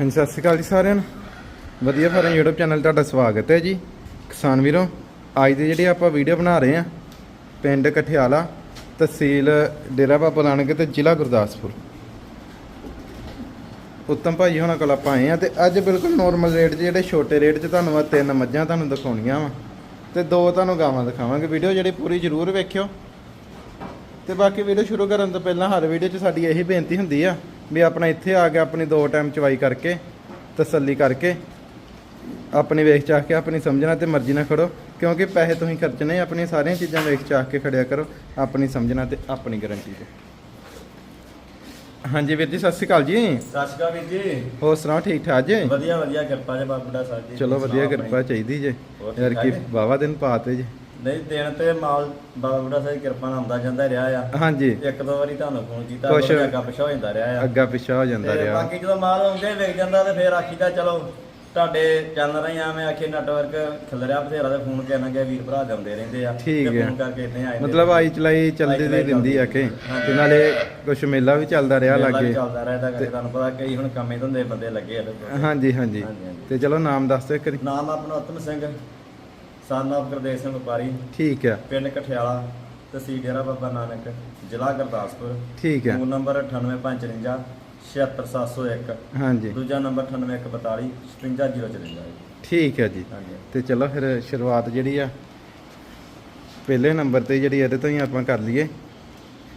ਹਾਂਜੀ, ਸਤਿ ਸ਼੍ਰੀ ਅਕਾਲ ਜੀ ਸਾਰਿਆਂ ਨੂੰ। ਵਧੀਆ ਫਾਰਮ YouTube ਚੈਨਲ ਤੁਹਾਡਾ ਸਵਾਗਤ ਹੈ ਜੀ। ਕਿਸਾਨ ਵੀਰੋ, ਅੱਜ ਦੀ ਜਿਹੜੀ ਆਪਾਂ ਵੀਡੀਓ ਬਣਾ ਰਹੇ ਆ ਪਿੰਡ ਕਠਿਆਲਾ ਤਹਿਸੀਲ ਡੇਰਾ ਬਾਬਾ ਨਾਨਕ ਤੇ ਜ਼ਿਲ੍ਹਾ ਗੁਰਦਾਸਪੁਰ। ਉੱਤਮ ਭਾਈ ਹੋਣਾ ਕੋਲ ਆਪਾਂ ਆਏ ਆ ਤੇ ਅੱਜ ਬਿਲਕੁਲ ਨੋਰਮਲ ਰੇਟ 'ਚ ਜਿਹੜੇ ਛੋਟੇ ਰੇਟ 'ਚ ਤੁਹਾਨੂੰ ਆ ਤਿੰਨ ਮੱਝਾਂ ਤੁਹਾਨੂੰ ਦਿਖਾਉਣੀਆਂ ਵਾ। ਤੇ ਦੋ ਤੁਹਾਨੂੰ ਗਾਵਾਂ ਦਿਖਾਵਾਂਗੇ। ਵੀਡੀਓ ਜਿਹੜੀ ਪੂਰੀ ਜ਼ਰੂਰ ਵੇਖਿਓ। ਤੇ ਬਾਕੀ ਵੀਡੀਓ ਸ਼ੁਰੂ ਕਰਨ ਤੋਂ ਪਹਿਲਾਂ ਹਰ ਵੀਡੀਓ 'ਚ ਸਾਡੀ ਇਹੀ ਬੇਨਤੀ ਹੁੰਦੀ ਆ ਵੀ ਆਪਣਾ ਇੱਥੇ ਆ ਕੇ ਆਪਣੀ ਦੋ ਟਾਈਮ ਚਵਾਈ ਕਰਕੇ ਤਸੱਲੀ ਕਰਕੇ ਆਪਣੀ ਵੇਖ ਚਾਹ ਕੇ ਆਪਣੀ ਸਮਝਣਾ ਤੇ ਮਰਜ਼ੀ ਨਾਲ ਖੜੋ ਕਿਉਂਕਿ ਪੈਸੇ ਤੁਸੀਂ ਖਰਚਣੇ ਆਪਣੀਆਂ ਸਾਰੀਆਂ ਚੀਜ਼ਾਂ ਵੇਖ ਚਾਹ ਕੇ ਖੜਿਆ ਕਰੋ ਆਪਣੀ ਸਮਝਣਾ ਤੇ ਆਪਣੀ ਗਾਰੰਟੀ ਤੇ। ਹਾਂਜੀ ਵੀਰ ਜੀ ਸਤਿ ਸ਼੍ਰੀ ਅਕਾਲ ਜੀ। ਸਤਿ ਸ਼੍ਰੀ ਅਕਾਲ ਵੀਰ ਜੀ। ਹੋਰ ਸੁਣਾਓ ਠੀਕ ਠਾਕ ਜੀ? ਵਧੀਆ ਵਧੀਆ ਕਿਰਪਾ ਜੇ ਬਾਬੂੜਾ ਸਾਹਿਬ ਜੀ। ਚਲੋ ਵਧੀਆ ਕਿਰਪਾ ਚਾਹੀਦੀ ਜੇ। ਯਾਰ ਕੀ? ਵਾਵਾ ਦਿਨ ਪਾਤੇ ਜੀ। ਨਹੀਂ ਦੇਣ ਤੇ ਮਾਲ ਬਾਬੂੜਾ ਸਾਹਿਬ ਦੀ ਕਿਰਪਾ ਨਾਲ ਆਉਂਦਾ ਜਾਂਦਾ ਰਿਹਾ ਆ। ਹਾਂਜੀ। ਇੱਕ ਦੋ ਵਾਰੀ ਤੁਹਾਨੂੰ ਫੋਨ ਕੀਤਾ ਕੁਛ- ਅੱਗਾ ਪਿਛਾ ਹੋ ਜਾਂਦਾ ਰਿਹਾ ਆ। ਅੱਗਾ ਪਿੱਛਾ ਹੋ ਜਾਂਦਾ ਤੇ ਰਿਹਾ। ਬਾਕੀ ਜਦੋਂ ਮਾਲ ਆਉਂਦੇ ਵਿਕ ਜਾਂਦਾ ਤੇ ਫੇਰ ਆਖੀਦਾ ਚਲੋ ਤੁਹਾਡੇ ਚੈਨਲ ਰਾਹੀਂ ਐਵੇਂ ਆਖੇ ਨੈਟਵਰਕ ਖਿਲਰਿਆ ਬਥੇਰਾ ਤੇ ਫੋਨ ਕਰਨ ਗਏ ਵੀਰ ਭਰਾ ਜਾਂਦੇ ਰਹਿੰਦੇ ਆ। ਠੀਕ ਤੇ ਹੈ। ਫੋਨ ਕਰਕੇ ਇੱਥੇ ਆਏ ਮਤਲਬ ਆਈ ਚਲਾਈ ਚੱਲਦੀ ਆਈ ਦੀ ਚਲਾਈ ਦਿੰਦੀ ਆ ਕਿ ਹਾਂਜੀ। ਤੇ ਨਾਲੇ ਕੁਛ ਮੇਲਾ ਵੀ ਚੱਲਦਾ ਰਿਹਾ ਲਾਗੇ। ਚੱਲਦਾ ਰਹਿੰਦਾ ਕਰਕੇ ਤੁਹਾਨੂੰ ਪਤਾ ਕਈ ਹੁਣ ਕੰਮੇ ਧੰਦੇ ਬੰਦੇ ਲੱਗੇ ਆ ਹਾਂਜੀ, ਹਾਂਜੀ। ਤੇ ਚਲੋ ਨਾਮ ਦੱਸ ਦਿਓ ਇੱਕ ਵਾਰੀ। ਨਾਮ ਆਪਣਾ ਉਤਮ ਸਿੰਘ। ਸਨ ਆਫ ਗੁਰਦੇਵ ਸਿੰਘ ਵਪਾਰੀ ਠੀਕ ਆ ਪਿੰਡ ਕਠਿਆਲਾ ਤਹਿਸੀਲ ਡੇਰਾ ਬਾਬਾ ਨਾਨਕ ਜ਼ਿਲ੍ਹਾ ਗੁਰਦਾਸਪੁਰ। ਠੀਕ ਆ ਫੋਨ ਨੰਬਰ 98554 76701 ਹਾਂਜੀ। ਦੂਜਾ ਨੰਬਰ 98142 55054 ਠੀਕ ਹੈ ਜੀ। ਤੇ ਚਲੋ ਫਿਰ ਸ਼ੁਰੂਆਤ ਜਿਹੜੀ ਆ ਪਹਿਲੇ ਨੰਬਰ ਤੇ ਜਿਹੜੀ ਇਹਦੇ ਤੋਂ ਹੀ ਆਪਾਂ ਕਰ ਲਈਏ।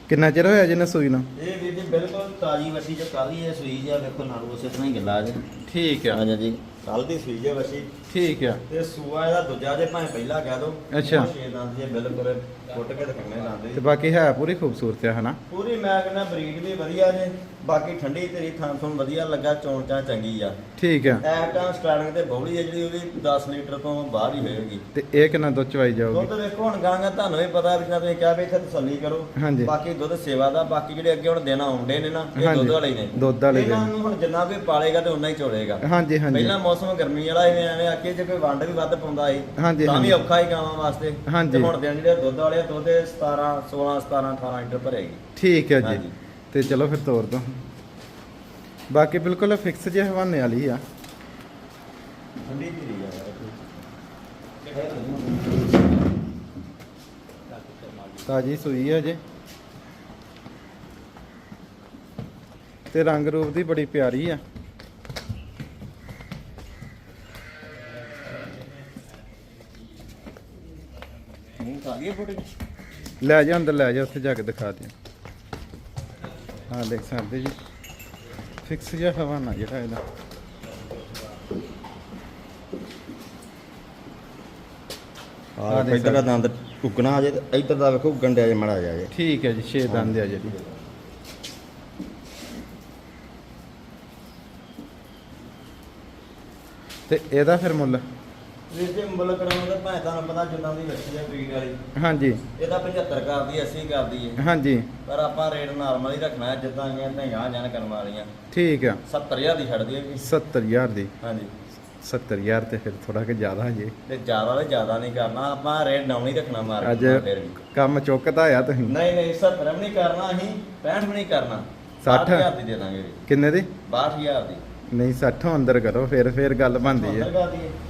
ਕਿੰਨਾ ਚਿਰ ਹੋਇਆ ਜਿਹਨੇ ਸੂਈ ਨੂੰ? ਇਹ ਵੀਰ ਜੀ ਬਿਲਕੁਲ ਤਾਜੀ ਵੱਛੀ ਜੋ ਕੱਲ ਹੀ ਇਹ ਸੂਈ ਜਿਆ ਵੇਖੋ ਨਾਲ ਉਸੇ ਤਰ੍ਹਾਂ ਹੀ ਗੱਲਾ ਜੇ। ਠੀਕ ਹਾਂਜੀ ਜੀ ਕੱਲ ਦੀ ਸੂਈ ਜੇ ਵਸੀ। ਠੀਕ ਆ। ਤੇ ਸੂਆ ਇਹਦਾ ਦੂਜਾ ਜੇ ਭਾਵੇਂ ਪਹਿਲਾ ਕਹਿ ਦੋ ਅੱਛਾ। ਛੇ ਦੰਦ ਜੇ ਬਿਲਕੁਲ ਫੁੱਟ ਕੇ ਤੇ ਲਾਂਦੇ ਬਾਕੀ ਹੈ ਪੂਰੀ ਖੂਬਸੂਰਤ ਆ ਹਨਾ? ਪੂਰੀ ਮੈਂ ਕਹਿੰਦਾ ਬਰੀਡ ਵੀ ਵਧੀਆ ਜੇ ਬਾਕੀ ਠੰਡੀ ਤੇਰੀ ਥਾਂ ਤੁਹਾਨੂੰ ਵਧੀਆ ਲੱਗਾ ਚੋਣ ਚਾਂ ਚੰਗੀ ਆ। ਠੀਕ ਆ। ਐਟ ਸਟਾਰਟਿੰਗ ਤੇ ਬੌਲੀ ਹੈ ਜਿਹੜੀ ਉਹ ਵੀ 10 ਲੀਟਰ ਤੋਂ ਬਾਹਰ ਹੀ ਹੋਏਗੀ। ਤੇ ਇਹ ਕਿੰਨਾ ਦੁੱਧ ਚਵਾਈ ਜਾਊਗੀ? ਦੁੱਧ ਵੇਖੋ ਹੁਣ ਗਾਂਗਾ ਤੁਹਾਨੂੰ ਵੀ ਪਤਾ ਵੀ ਜਿੱਦਾਂ ਤੁਸੀਂ ਕਿਹਾ ਵੀ ਇੱਥੇ ਤਸੱਲੀ ਕਰੋ। ਹਾਂਜੀ। ਬਾਕੀ ਦੁੱਧ ਸੇਵਾ ਦਾ ਬਾਕੀ ਜਿਹੜੇ ਅੱਗੇ ਹੁਣ ਦਿਨ ਆਉਂਦੇ ਨੇ ਨਾ ਇਹ ਹਾਂਜੀ। ਦੁੱਧ ਵਾਲੇ ਹੀ ਨੇ। ਦੁੱਧ ਵਾਲੇ ਇਹਨਾਂ। ਨੂੰ ਹੁਣ ਜਿੰਨਾ ਕੋਈ ਪਾਲੇਗਾ ਤੇ ਉਨਾ ਹੀ ਚੋੜੇਗਾ ਹਾਂਜੀ ਹਾਂਜੀ। ਪਹਿਲਾਂ ਮੌਸਮ ਗਰਮੀ ਵਾਲਾ ਐਵੇਂ ਐਵੇਂ ਆਕੇ ਜੇ ਕੋਈ ਵੰਡ ਵੀ ਵੱਧ ਪਾਉਂਦਾ ਏ ਹਾਂਜੀ, ਤਾਂ ਵੀ ਹਾਂਜੀ। ਔਖਾ ਹੀ ਗਾਵਾਂ ਵਾਸਤੇ। ਹਾਂਜੀ। ਤੇ ਹੁਣ ਦਿਨ ਜਿਹੜੇ ਦੁੱਧ ਵਾਲੇ ਆ, ਦੁੱਧ ਇਹ 17 16 17 18 ਲੀਟਰ ਭਰੇਗੀ। ਠੀਕ ਹੈ ਜੀ। ਹਾਂਜੀ। ਤੇ ਚਲੋ ਫਿਰ ਤੋਰ ਦੋ। ਬਾਕੀ ਬਿਲਕੁਲ ਫਿਕਸ ਜੇ ਹਵਾਨੇ ਵਾਲੀ ਆ। ਠੰਡੀ ਧੀਰੀ ਆ। ਤਾਜੀ ਸੂਈ ਹੈ ਜੇ। ਤੇ ਰੰਗ ਰੂਪ ਦੀ ਬੜੀ ਪਿਆਰੀ ਆ। ਮੂੰਹ ਖਾ ਗਈ ਫੋਟੋ ਲੈ ਜਾ ਅੰਦਰ ਲੈ ਜਾ ਉੱਥੇ ਜਾ ਕੇ ਦਿਖਾ ਦੇ ਹਾਂ ਦੇਖ ਸਕਦੇ ਜੀ। ਫਿਕਸ ਜਿਹਾ ਹਵਾਨਾ ਜਿਹੜਾ ਇਹਦਾ। ਆ ਦੇਖ ਇੱਧਰ ਦਾ ਦੰਦ ਉੱਗਣਾ ਅਜੇ ਤੇ ਇੱਧਰ ਦਾ ਵੇਖੋ ਉੱਗਣ ਡਿਆ ਜੇ ਮੜਾ ਜਾ ਜੇ। ਠੀਕ ਹੈ ਜੀ ਛੇ ਦੰਦ ਆ ਜਿਹੜੀ ਤੇ ਇਹਦਾ ਫਿਰ ਮੁੱਲ? ਵੀਰ ਜੀ ਮੁੱਲ ਕਰਾਉਂਦਾ ਭਾਵੇਂ ਤੁਹਾਨੂੰ ਪਤਾ ਜਿੰਨਾ ਦੀ ਲੱਛੀ ਹੈ ਬਰੀਡ ਵਾਲੀ। ਹਾਂਜੀ। ਇਹਦਾ 75 ਕਰਦੀ 80 ਕਰਦੀ ਹੈ। ਹਾਂਜੀ। ਪਰ ਆਪਾਂ ਰੇਟ ਨਾਰਮਲ ਹੀ ਰੱਖਣਾ ਹੈ ਜਿੱਦਾਂ ਕਿ ਧਈਆਂ ਜਾਣ ਕਰਨ ਵਾਲੀਆਂ ਠੀਕ ਆ। 70000 ਦੀ ਛੱਡ ਦਈਏ 70000 ਦੀ। ਹਾਂਜੀ। 70000 ਤੇ ਫਿਰ ਥੋੜਾ ਕਿ ਜ਼ਿਆਦਾ ਜੇ। ਤੇ ਜ਼ਿਆਦਾ ਤੇ ਜ਼ਿਆਦਾ ਨਹੀਂ ਕਰਨਾ ਆਪਾਂ ਰੇਟ ਡਾਊਨ ਹੀ ਰੱਖਣਾ ਮਾਰਕੀਟ ਅੱਜ ਦਾ ਫਿਰ ਵੀ ਕੰਮ ਚੁੱਕਦਾ ਆ ਤੁਸੀਂ? ਨਹੀਂ ਨਹੀਂ 70 ਵੀ ਨਹੀਂ ਕਰਨਾ ਅਸੀਂ 65 ਵੀ ਨਹੀਂ ਕਰਨਾ। 60? 60000 ਦੀ ਦੇ ਦਾਂਗੇ ਜੀ। ਕਿੰਨੇ ਦੀ? 62000 ਦੀ। ਨਹੀਂ 60 ਅੰਦਰ ਕਰੋ ਫਿਰ ਫਿਰ ਗੱਲ ਬਣਦੀ ਹੈ।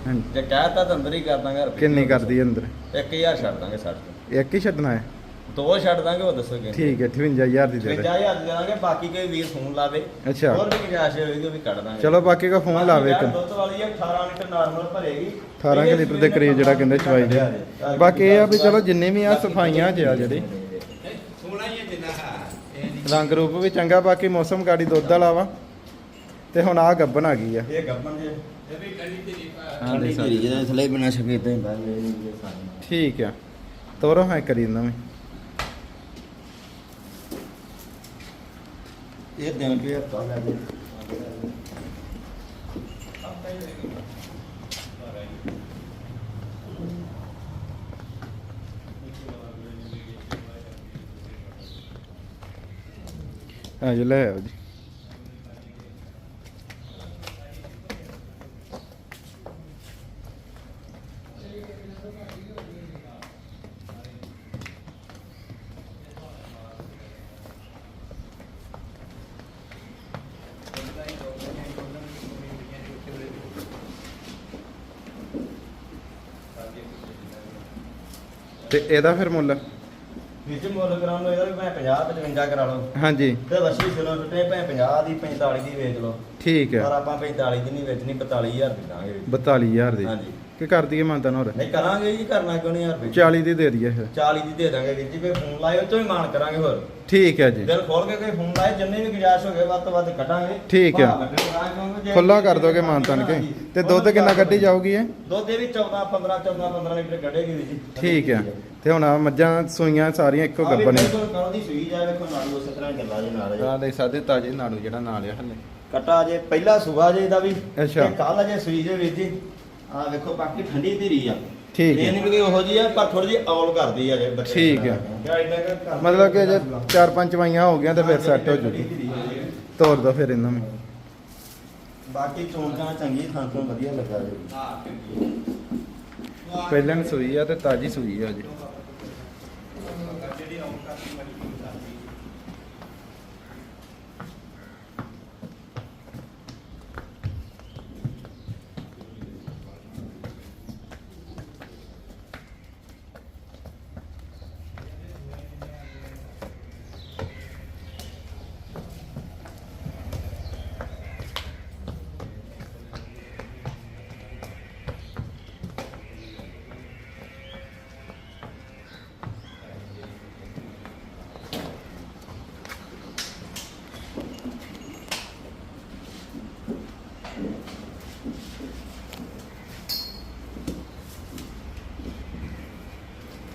ਹਾਂਜੀ ਜੇ ਕਹਿਤਾ ਤਾਂ ਅੰਦਰ ਹੀ ਕਰ ਦਾਂਗੇ ਰੁਪਏ ਕਿੰਨੀ ਕਰਦੀ ਹੈ ਅੰਦਰ? 1000 ਛੱਡ ਦਾਂਗੇ 60 ਤੋਂ। ਇੱਕ ਹੀ ਛੱਡਣਾ ਹੈ? ਦੋ ਛੱਡ ਦਾਂਗੇ ਉਹ ਦੱਸੋਗੇ ਠੀਕ ਹੈ 58000 ਦੀ ਦੇ ਦੇ 55000 ਦੀ ਦੇ ਦਾਂਗੇ ਬਾਕੀ ਕੋਈ ਵੀਰ ਫੋਨ ਲਾਵੇ। ਅੱਛਾ। ਹੋਰ ਵੀ ਗੁੰਜਾਇਸ਼ ਹੋਏਗੀ ਉਹ ਵੀ ਕੱਢ ਦਾਂਗੇ। ਚਲੋ ਬਾਕੀ ਕੋ ਫੋਨ ਲਾਵੇ ਇੱਕ। ਦੁੱਧ ਵਾਲੀ ਹੈ 18 ਲੀਟਰ ਨਾਰਮਲ ਭਰੇਗੀ। 18 ਕੁ ਲੀਟਰ ਦੇ ਕਰੀਬ ਜਿਹੜਾ ਕਹਿੰਦੇ ਚਵਾਈ ਦੇ। ਬਾਕੀ ਇਹ ਆ ਵੀ ਚਲੋ ਜਿੰਨੇ ਵੀ ਆ ਸਫਾਈਆਂ ਚ ਆ ਜਿਹੜੇ। ਰੰਗ ਰੂਪ ਵੀ ਚੰਗਾ ਬਾਕੀ ਮੌਸਮ ਗਾੜੀ ਦੁੱਧ ਵਾਲਾ ਵਾ। ਤੇ ਹੁਣ ਆ ਗੱਬਨ ਆ ਗਈ ਆ। ਇਹ ਗੱਬਨ ਜੇ। ਹਾਂ ਦੇਖ ਸਕਦੇ। ਜਿਹਦੇ ਥਲੇ ਬਿਨਾ ਸ਼ਕੇ ਤੇ ਬਾਹਰ ਠੀਕ ਆ। ਤੋਰੋ ਹਾਂ ਕਰੀ ਦਿੰਦਾ ਮੈਂ ਇਹ ਦਿਨ ਵੀ ਹਫਤਾ ਲੈ ਜੇ ਆ ਜੀ ਲੈ ਆਓ ਜੀ। ਤੇ ਇਹਦਾ ਫਿਰ ਮੁੱਲ? ਵਿੱਚ ਮੁੱਲ ਕਰਾਉਣ ਨੂੰ ਇਹਦਾ ਵੀ ਭਾਵੇਂ 50 55 ਕਰਾ ਲਓ। ਹਾਂਜੀ। ਤੇ ਵਸੀ ਸਿਲੋਂ ਟੁੱਟੇ ਭਾਵੇਂ 50 ਦੀ 45 ਦੀ ਵੇਚ ਲਓ। ਠੀਕ ਪਰ ਹੈ ਆਪਾਂ 45 ਦੀ ਨਹੀਂ ਵੇਚਣੀ 42000 ਦੀ ਦਾਂਗੇ ਵਿੱਚ। 42000 ਦੀ। ਹਾਂਜੀ। ਕੀ ਕਰ ਦਈਏ ਮਾਨਤਨ ਹੋਰ ਨਹੀਂ ਕਰਾਂਗੇ ਜੀ ਕਰਨਾ ਕਿਉਂ ਨਹੀਂ ਯਾਰ ਵਿੱਚ 40 ਦੀ ਦੇ ਦਈਏ ਫਿਰ। 40 ਦੀ ਦੇ ਦਾਂਗੇ ਵੀਰ ਜੀ ਕੋਈ ਫੋਨ ਲਾਇਓ ਤੋਂ ਹੀ ਮਾਨ ਕਰਾਂਗੇ ਹੋਰ। ਠੀਕ ਹੈ ਜੀ। ਦਿਲ ਖੋਲ ਕੇ ਕੋਈ ਫੋਨ ਲਾਏ ਜਿੰਨੇ ਵੀ ਗੁਜਾਇਸ਼ ਹੋ ਗਏ ਵੱਧ ਤੋਂ ਵੱਧ ਕੱਢਾਂਗੇ। ਠੀਕ ਹੈ। ਨਾ ਖੁੱਲਾ ਕਰ ਦੋਗੇ ਮਾਨਤਨ ਕੇ? ਹਾਂਜੀ। ਤੇ ਦੁੱਧ ਕਿੰਨਾ ਕੱਢੀ ਜਾਊਗੀ ਇਹ? ਦੁੱਧ ਇਹ ਵੀ 14 15 14 15 ਲੀਟਰ ਕੱਢੇਗੀ ਵੀਰ ਜੀ। ਠੀਕ ਹੈ। ਤੇ ਹੁਣ ਆਹ ਮੱਝਾਂ ਸੂਈਆਂ ਸਾਰੀਆਂ ਇੱਕੋ ਗੱਬਨ ਨੇ। ਕਰੋ ਦੀ ਸੂਈ ਜਾਵੇ ਕੋਈ ਨਾਲ ਉਸੇ ਤਰ੍ਹਾਂ ਗੱਲਾਂ ਜੇ ਨਾਲ ਆ ਦੇ ਸਾਦੇ ਤਾਜੇ ਨਾੜੂ ਜਿਹੜਾ ਨਾਲ ਆ ਹਲੇ। ਕਟਾ ਜੇ ਪਹਿਲਾ ਸੁਬਾ ਜੇ ਦਾ ਵੀ। ਅੱਛਾ। ਕੱਲ ਜੇ ਸੂਈ ਜੇ ਵੀਰ ਜੀ। ਆ ਵੇਖੋ ਬਾਕੀ ਠੰਡੀ ਧੀਰੀ ਆ ਠੀਕ ਇਹ ਹੈ ਨਹੀਂ ਵੀ ਉਹੋ ਜੀ ਆ ਪਰ ਥੋੜੀ ਜੀ ਔਲ ਕਰਦੀ ਆ ਜੇ ਬੱਚੇ ਠੀਕ ਹੈ। ਜਾਂ ਇੰਨਾ ਕੁ ਕਰਦੀ ਮਤਲਬ ਕਿ। ਜੇ ਚਾਰ ਪੰਜ ਚਵਾਈਆਂ ਹੋ ਗਈਆਂ ਤੇ ਫਿਰ ਸੈੱਟ ਹੋ ਜੂਗੀ ਠੰਡੀ ਧੀਰੀ ਆ ਜੀ। ਤੋਰ ਦੋ ਫਿਰ ਇਹਨਾਂ ਨੂੰ ਬਾਕੀ ਚੋਣ ਚਾਂ ਚੰਗੀ ਥਾਂ ਤੋਂ ਵਧੀਆ ਲੱਗਾ ਜੀ ਪਹਿਲਾਂ ਸੂਈ ਆ ਤੇ ਤਾਜੀ ਸੂਈ ਆ ਜੀ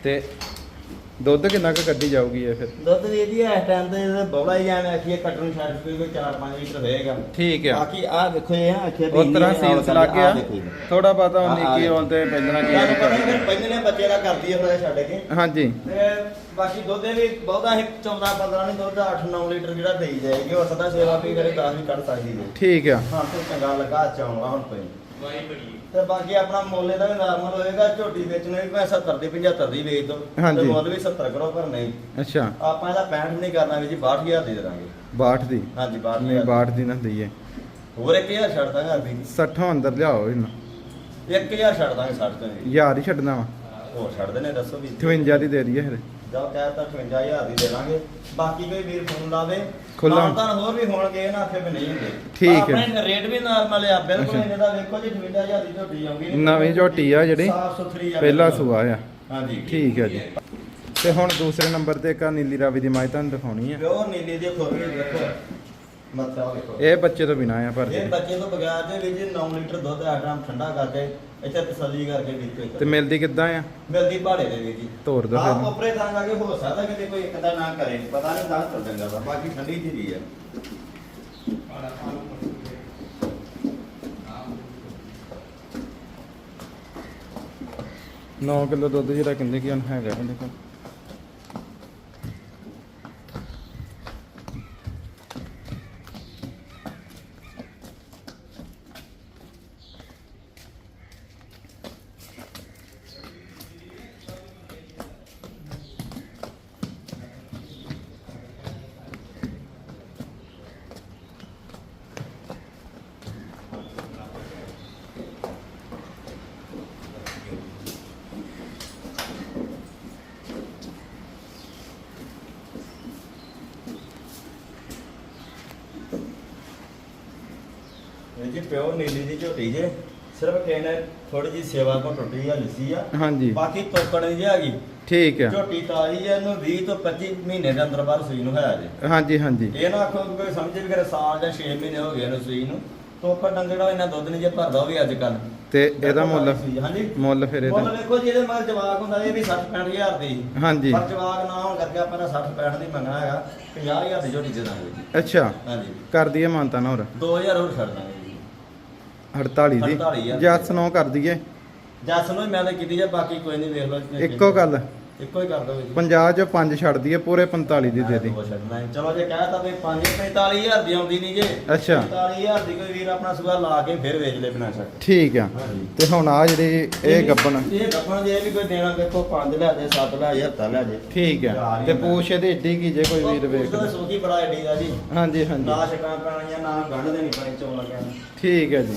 ਤੇ ਦੁੱਧ ਕਿੰਨਾ ਕੁ ਕੱਢੀ ਜਾਊਗੀ ਇਹ ਫਿਰ? ਦੁੱਧ ਵੀ ਜੀ ਇਸ ਟਾਈਮ ਤੇ ਇਹਦਾ ਬੌਲਾ ਹੀ ਜਾਣ ਆਖੀਏ ਕੱਟਣ ਨੂੰ ਛੱਡ ਕੋਈ 4-5 ਲੀਟਰ ਹੋਏਗਾ ਠੀਕ ਆ। ਬਾਕੀ ਆ ਵੇਖੋ ਇਹ ਆ ਆਖੀਏ ਉਸ ਤਰ੍ਹਾਂ ਸੀਲਸ ਲੱਗ ਗਿਆ ਥੋੜਾ ਪਤਾ ਆਹ, ਉਨੀ ਆਹ ਕੀ ਦੇਖੋ। ਹੋਲ ਤੇ ਪੈਂਦਣਾ ਤੁਹਾਨੂੰ ਪਤਾ ਹੀ ਕੀ ਫਿਰ ਪਹਿਲੇ ਬੱਚੇ ਦਾ ਕਰਦੀ ਹੈ ਫਿਰ ਛੱਡ ਕੇ। ਹਾਂਜੀ। ਤੇ ਬਾਕੀ ਦੁੱਧ ਇਹ ਵੀ ਬਹੁਤਾ ਹੀ 14 15 ਨਹੀਂ ਦੁੱਧ 8 9 ਲੀਟਰ ਜਿਹੜਾ ਦੇਈ ਜਾਏਗੀ ਉਹ ਸਦਾ ਸੇਵਾ ਵੀ ਕਰੇ 10 ਵੀ ਕੱਢ ਸਕਦੀ ਹੈ। ਠੀਕ ਆ। ਹਾਂ ਤੇ ਚੰਗਾ ਲੱਗਾ ਚਾਉਂਗਾ ਹੁਣ ਪਈ ਤੇ ਬਾਕੀ ਆਪਣਾ ਮੁੱਲ ਇਹਦਾ ਵੀ ਨਾਰਮਲ ਹੋਏਗਾ ਝੋਟੀ ਵੇਚਣੇ ਵੀ ਮੈਂ 70 ਦੀ 75 ਦੀ ਵੇਚ ਦੋ। ਹਾਂਜੀ। ਤੇ ਮੁੱਲ ਵੀ 70 ਕਰੋ ਪਰ ਨਹੀਂ। ਅੱਛਾ। ਆਪਾਂ ਇਹਦਾ 65 ਨਹੀਂ ਕਰਨਾ ਵੀ ਜੀ 62000 ਦੇ ਦੇਵਾਂਗੇ। 62 ਦੀ? ਹਾਂਜੀ ਨਹੀਂ 62000 62 ਦੀ ਨਾ ਦਈਏ। ਹੋਰ 1000 ਛੱਡ ਦਾਂਗੇ ਅਰਬੀ 60 ਅੰਦਰ ਲਿਆਓ ਇਹਨਾਂ। 1000 ਛੱਡ ਦਾਂਗੇ 60 ਤੋਂ ਵੀ ਯਾਰ ਹੀ ਛੱਡਣਾ ਵਾ। ਹੋਰ ਛੱਡ ਦੇਣੇ ਦੱਸੋ ਵੀ। 58 ਦੀ ਦੇ ਦਈਏ ਫਿਰ। ਜਾ ਕਹਿਤਾ 58000 ਦੀ ਦੇ ਦਾਂਗੇ ਬਾਕੀ ਕੋਈ ਵੀਰ ਫੋਨ ਲਾਵੇ। ਖੁੱਲ੍ਹਾ। ਤਾਂ ਹੋਰ ਵੀ ਹੋਣਗੇ ਇਹਨਾਂ ਆਖੇ ਵੀ ਨਹੀਂ ਹੁੰਦੇ। ਠੀਕ ਹੈ। ਆਪਣੇ ਰੇਟ ਵੀ ਨਾਰਮਲ ਆ ਬਿਲਕੁਲ। ਇਹਨੇ ਦਾ ਵੇਖੋ ਜੀ 58000 ਦੀ ਝੋਟੀ ਆਉਂਗੀ ਨਵੀਂ ਝੋਟੀ ਆ ਜਿਹੜੀ ਸਾਫ਼ ਸੁਥਰੀ ਆ ਪਹਿਲਾ ਬਿਲਕੁਲ। ਸੂਆ ਆ। ਹਾਂਜੀ। ਠੀਕ ਹੈ ਜੀ। ਤੇ ਹੁਣ ਦੂਸਰੇ ਨੰਬਰ ਤੇ ਇੱਕ ਆਹ ਨੀਲੀ ਰਾਵੀ ਦੀ ਮਾਈ ਤੁਹਾਨੂੰ ਦਿਖਾਉਣੀ ਆ। ਪਿਓਰ ਨੀਲੀ ਦੀ ਖੋਰੀ ਵੇਖੋ ਮਤਲਬ ਵੇਖੋ। ਇਹ ਬੱਚੇ ਤੋਂ ਬਿਨਾ ਆ ਪਰ ਇਹ ਬੱਚੇ ਤੋਂ ਬਗੈਰ ਦੇ ਵਿੱਚ 9 ਲੀਟਰ ਦੁੱਧ ਆਟਮ ਠੰਡਾ ਕਰਕੇ। ਇੱਥੇ ਤਸੱਲੀ ਕਰਕੇ ਵੇਚੋ ਤੇ ਮਿਲਦੀ ਕਿੱਦਾਂ ਆ? ਮਿਲਦੀ ਭਾੜੇ ਦੇ ਵਿੱਚ ਜੀ। ਤੋਰ ਦੋ ਆਪ ਫਿਰ। ਉਪਰੇ ਤਾਂ ਜਾ ਕੇ ਹੋ ਸਕਦਾ ਕਿ ਕੋਈ ਇੱਕ ਦਾ ਨਾ ਕਰੇ। ਪਤਾ ਨਹੀਂ ਦੱਸ ਚੱਲ ਚੰਗਾ ਵਾ ਬਾਕੀ ਠੰਡੀ ਧੀਰੀ ਆ। ਨੌ ਕਿਲੋ ਦੁੱਧ ਜਿਹੜਾ ਕਹਿੰਦੇ ਕਿ ਹੈਗਾ ਇਹਦੇ ਕੋਲ। ਜੀ ਪਿਓਰ ਨੀਲੀ ਦੀ ਝੋਟੀ ਜੇ ਸਿਰਫ ਕਹਿੰਦੇ ਥੋੜੀ ਜੀ ਸੇਵਾ ਕੋ ਟੁੱਟੀ ਆ ਲਿੱਸੀ ਆ ਹਾਂਜੀ। ਬਾਕੀ ਨਹੀਂ ਜੀ ਹੈਗੀ ਠੀਕ ਆ। ਝੋਟੀ ਤਾਜੀ ਆ ਇਹਨੂੰ 20 ਤੋਂ 25 ਮਹੀਨੇ ਦੇ ਅੰਦਰ ਬਾਅਦ ਸੂਈ ਨੂੰ ਹੋਇਆ ਜੇ। ਹਾਂਜੀ ਹਾਂਜੀ। ਇਹ ਨਾ ਆਖੋ ਕਿ ਕੋਈ ਸਮਝੇ ਵੀ ਕਰੇ ਸਾਲ ਜਾਂ 6 ਮਹੀਨੇ ਹੋ ਗਏ ਇਹਨੂੰ ਸੂਈ ਨੂੰ। ਤੋਕੜ ਡੰਗ ਜਿਹੜਾ ਇਹਨਾਂ ਦੁੱਧ ਨਹੀਂ ਜੇ ਭਰਦਾ ਉਹ ਵੀ ਅੱਜ ਕੱਲ ਤੇ ਇਹਦਾ ਮੁੱਲ ਹਾਂਜੀ। ਮੁੱਲ ਫਿਰ ਮੁੱਲ ਇਹਦਾ ਵੇਖੋ ਜੀ ਇਹਦੇ ਮਗਰ ਜਵਾਕ ਹੁੰਦਾ ਇਹ ਵੀ 60 65000 ਦੀ। ਹਾਂਜੀ। ਪਰ ਜਵਾਕ ਨਾ ਹੋਣ ਕਰਕੇ ਆਪਾਂ ਨੇ 60 65 ਦੀ ਮੰਗਣਾ ਹੈਗਾ 50000 ਦੀ ਝੋਟੀ ਦੇ ਦਾਂਗੇ ਅੱਛਾ। ਹਾਂਜੀ। ਕਰ ਦਈਏ ਮਾਨਤਾ ਨਾ ਹੋਰ। 2000 ਹੋਰ ਛੱਡ ਦਾਂਗੇ। 48 ਦੀ। 48 ਜੱਸ ਨੌ ਕਰ ਦਈਏ। ਜੱਸ ਨੂੰ ਹੀ ਮੈਂ ਤਾਂ ਕੀਤੀ ਜੇ ਬਾਕੀ ਕੋਈ ਨਹੀਂ ਵੇਖ ਲਓ ਇੱਕੋ ਗੱਲ। ਇੱਕੋ ਹੀ ਕਰ ਦੋ ਜੀ। 50 ਚ 5 ਛੱਡ ਦਈਏ ਪੂਰੇ 45 ਦੀ ਦੇ ਦੇ। ਦੋ ਛੱਡਣਾ ਹੈ। ਚਲੋ ਜੇ ਕਹਿਤਾ ਵੀ 5 45000 ਦੀ ਆਉਂਦੀ ਨਹੀਂ ਜੇ। ਅੱਛਾ। 45000 ਦੀ ਕੋਈ ਵੀਰ ਆਪਣਾ ਸੁਗਾ ਲਾ ਕੇ ਫਿਰ ਵੇਚ ਲੈ ਬਿਨਾ ਸ਼ੱਕ। ਠੀਕ ਆ। ਹਾਂਜੀ। ਤੇ ਹੁਣ ਆ ਜਿਹੜੀ ਇਹ ਗੱਬਣ। ਇਹ ਗੱਪਣ ਜੇ ਵੀ ਕੋਈ ਦੇਣਾ ਵੇਖੋ 5 ਲੈ ਜੇ 7 ਲੈ ਜੇ ਹੱਤਾ ਲੈ ਜੇ ਠੀਕ ਆ। ਤੇ ਪੂਛ ਇਹਦੀ ਏਡੀ ਕੀ ਜੇ ਕੋਈ ਵੀਰ ਵੇਖ ਉਹਦਾ ਸੋਕੀ ਬੜਾ ਏਡੀ ਦਾ ਜੀ। ਹਾਂਜੀ ਹਾਂਜੀ। ਨਾ ਛਕਾਂ ਪੈਣੀਆਂ ਨਾ ਗੰਢ ਦੇਣੀ ਪੈਣੀ ਚੋਂ ਲੱਗਿਆ ਠੀਕ ਹੈ ਜੀ।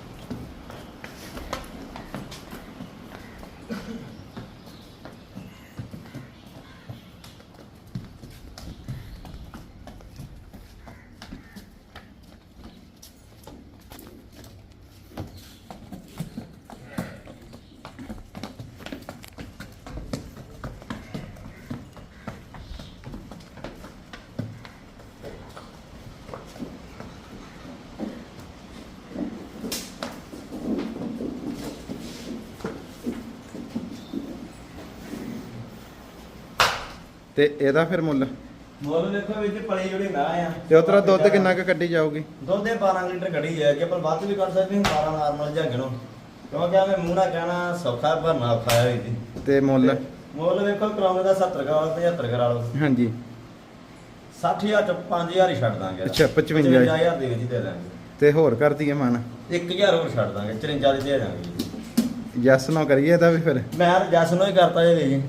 ਤੇ ਇਹਦਾ ਫਿਰ ਮੁੱਲ? ਮੁੱਲ ਦੇਖੋ ਵਿੱਚ ਪਲੀ ਜਿਹੜੀ ਮੈਂ ਆ। ਤੇ ਉਤਰਾ ਦੁੱਧ ਕਿੰਨਾ ਕੁ ਕੱਢੀ ਜਾਊਗੀ? ਦੁੱਧ ਦੇ 12 ਲੀਟਰ ਕੱਢੀ ਹੈ ਕਿ ਪਰ ਵੱਧ ਵੀ ਕੱਢ ਸਕਦੇ ਹਾਂ 12 ਨਾਰਮਲ ਜਾਂ ਗਿਣੋ ਕਿਉਂਕਿ ਐਵੇਂ ਮੂੰਹ ਨਾਲ ਕਹਿਣਾ ਸੌਖਾ ਭਰਨਾ ਔਖਾ ਹੈ ਜੀ ਤੇ ਮੁੱਲ? ਮੁੱਲ ਵੇਖੋ ਕਰਾਉਂਦੇ ਦਾ 70 ਕਰਾ ਲਓ 75 ਕਰਾ ਲਓ। ਹਾਂਜੀ। 60000 ਚ 5000 ਹੀ ਛੱਡ ਦਾਂਗੇ। ਅੱਛਾ, 55 55000 ਦੇ ਵਿੱਚ ਦੇ ਦਾਂਗੇ। ਤੇ ਹੋਰ ਕਰ ਦਈਏ ਮਨ? 1000 ਹੋਰ ਛੱਡ ਦਾਂਗੇ 54 ਦੀ ਦੇ ਦਾਂਗੇ। ਜੈਸ ਨਾ ਕਰੀਏ ਇਹਦਾ ਵੀ ਫਿਰ? ਮੈਂ ਜਸ ਨੂੰ ਹੀ ਕਰਤਾ ਜੇ ਜੀ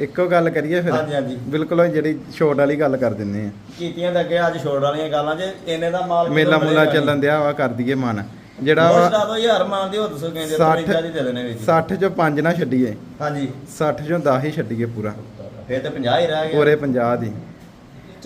ਇੱਕੋ ਗੱਲ ਕਰੀਏ ਫਿਰ। ਹਾਂਜੀ ਹਾਂਜੀ। ਬਿਲਕੁਲ ਉਹ ਜਿਹੜੀ ਛੋਟ ਵਾਲੀ ਗੱਲ ਕਰ ਦਿੰਨੇ ਆ। ਕੀਤੀਆਂ ਤਾਂ ਅੱਗੇ ਅੱਜ ਛੋੜ ਵਾਲੀਆਂ ਗੱਲਾਂ 'ਚ ਇੰਨੇ ਦਾ ਮਾਲ ਮੇਲਾ ਮੁੱਲਾ ਚੱਲਣ ਦਿਆ ਵਾ ਕਰ ਦਈਏ ਮਨ। ਜਿਹੜਾ ਵਾ ਦਾ 2000 ਮੰਨਦੇ ਹੋ ਦੱਸੋ ਕਹਿੰਦੇ 60 53 ਦੀ ਦੇ ਦੇਣੇ ਵਿੱਚ। 60 ਚੋਂ 5 ਨਾ ਛੱਡੀਏ। ਹਾਂਜੀ। 60 ਚੋਂ 10 ਹੀ ਛੱਡੀਏ ਪੂਰਾ। ਫੇਰ ਤੇ 50 ਹੀ ਰਹਿ ਗਿਆ। ਪੂਰੇ 50 ਦੀ।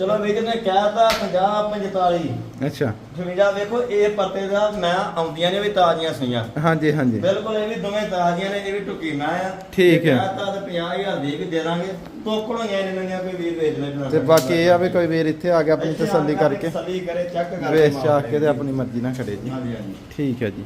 ਚਲੋ ਵੀਰ ਨੇ ਕਹਿਤਾ 50 45 ਅੱਛਾ। ਜਮੀਲਾ ਵੇਖੋ ਇਹ ਪਰਤੇ ਦਾ ਮੈਂ ਆਉਂਦੀਆਂ ਨੇ ਵੀ ਤਾਜ਼ੀਆਂ ਸੂਈਆਂ ਹਾਂਜੀ ਹਾਂਜੀ। ਬਿਲਕੁਲ ਇਹ ਵੀ ਦੋਵੇਂ ਤਾਜ਼ੀਆਂ ਨੇ ਇਹ ਵੀ ਟੁੱਕੀ ਮੈਂ ਆ। ਠੀਕ ਹੈ। ਤਾਂ 50000 ਦੀ ਵੀ ਦੇ ਦਾਂਗੇ। ਤੋਕੜੋਂ ਹੀ ਨੇ ਨੰਗੀਆਂ ਕੋਈ ਵੀਰ ਵੇਚ ਲੈ ਤੇ ਬਾਕੀ ਇਹ ਆ ਵੀ ਕੋਈ ਵੀਰ ਇੱਥੇ ਆ ਗਿਆ ਆਪਣੀ ਤਸੱਲੀ ਕਰਕੇ। ਤਸੱਲੀ ਕਰੇ ਚੈੱਕ ਕਰਕੇ ਵੇਚ ਚਾਕ ਕੇ ਤੇ ਆਪਣੀ ਮਰਜ਼ੀ ਨਾਲ ਖੜੇ ਜੀ। ਹਾਂਜੀ ਹਾਂਜੀ। ਠੀਕ ਹੈ ਜੀ।